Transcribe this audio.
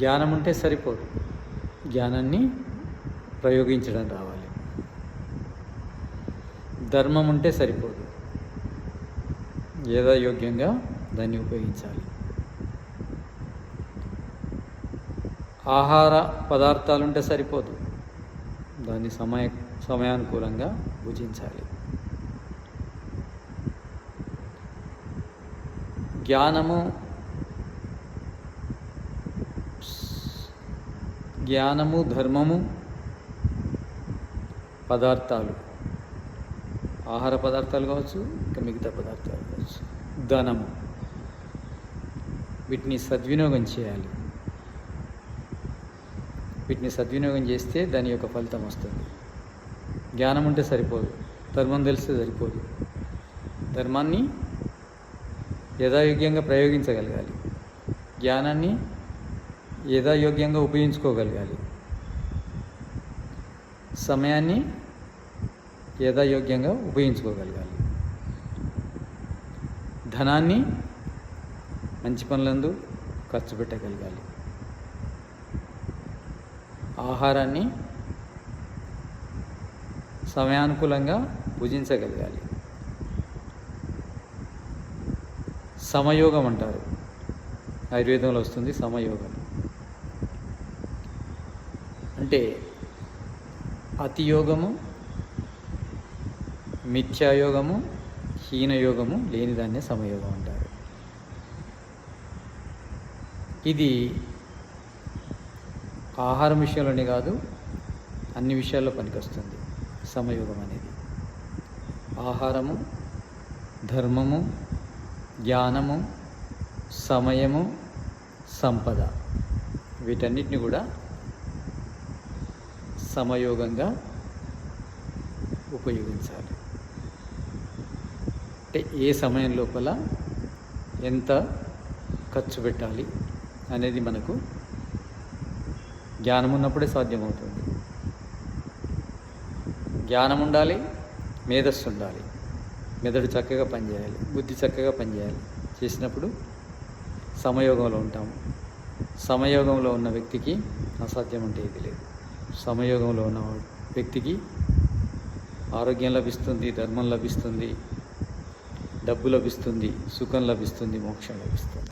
జ్ఞానం ఉంటే సరిపోదు. జ్ఞానాన్ని ప్రయోగించడం రావాలి. ధర్మం ఉంటే సరిపోదు. ఏదో యోగ్యంగా దాన్ని ఉపయోగించాలి. ఆహార పదార్థాలు ఉంటే సరిపోదు. దాన్ని సమయ సమయానుకూలంగా భుజించాలి. జ్ఞానము జ్ఞానము ధర్మము పదార్థాలు. ఆహార పదార్థాలు కావచ్చు ఇంకా మిగతా పదార్థాలు కావచ్చు. ధనము. వీటిని సద్వినియోగం చేయాలి. వీటిని సద్వినియోగం చేస్తే దాని యొక్క ఫలితం వస్తుంది. జ్ఞానం ఉంటే సరిపోదు. ధర్మం తెలిస్తే సరిపోదు. ధర్మాన్ని యథాయోగ్యంగా ప్రయోగించగలగాలి. జ్ఞానాన్ని యథాయోగ్యంగా ఉపయోగించుకోగలగాలి. సమయాన్ని యథాయోగ్యంగా ఉపయోగించుకోగలగాలి. ధనాన్ని మంచి పనులందు ఖర్చు పెట్టగలగాలి. ఆహారాన్ని సమయానుకూలంగా భుజించగలగాలి. సమయోగం అంటారు. ఆయుర్వేదంలో వస్తుంది సమయోగం. అంటే అతియోగము మిథ్యాయోగము హీనయోగము లేనిదాన్నే సమయోగం అంటారు. ఇది ఆహారం విషయంలోనే కాదు అన్ని విషయాల్లో పనికొస్తుంది సమయోగం అనేది. ఆహారము ధర్మము జ్ఞానము సమయము సంపద వీటన్నిటిని కూడా సమయోగంగా ఉపయోగించాలి. అంటే ఏ సమయం లోపల ఎంత ఖర్చు పెట్టాలి అనేది మనకు జ్ఞానం ఉన్నప్పుడే సాధ్యమవుతుంది. జ్ఞానం ఉండాలి మేధస్సు ఉండాలి. మెదడు చక్కగా పనిచేయాలి బుద్ధి చక్కగా పనిచేయాలి. చేసినప్పుడు సమయోగంలో ఉంటాము. సమయోగంలో ఉన్న వ్యక్తికి అసాధ్యం అంటే ఇది లేదు. సమయోగంలో ఉన్న వ్యక్తికి ఆరోగ్యం లభిస్తుంది ధర్మం లభిస్తుంది డబ్బు లభిస్తుంది సుఖం లభిస్తుంది మోక్షం లభిస్తుంది.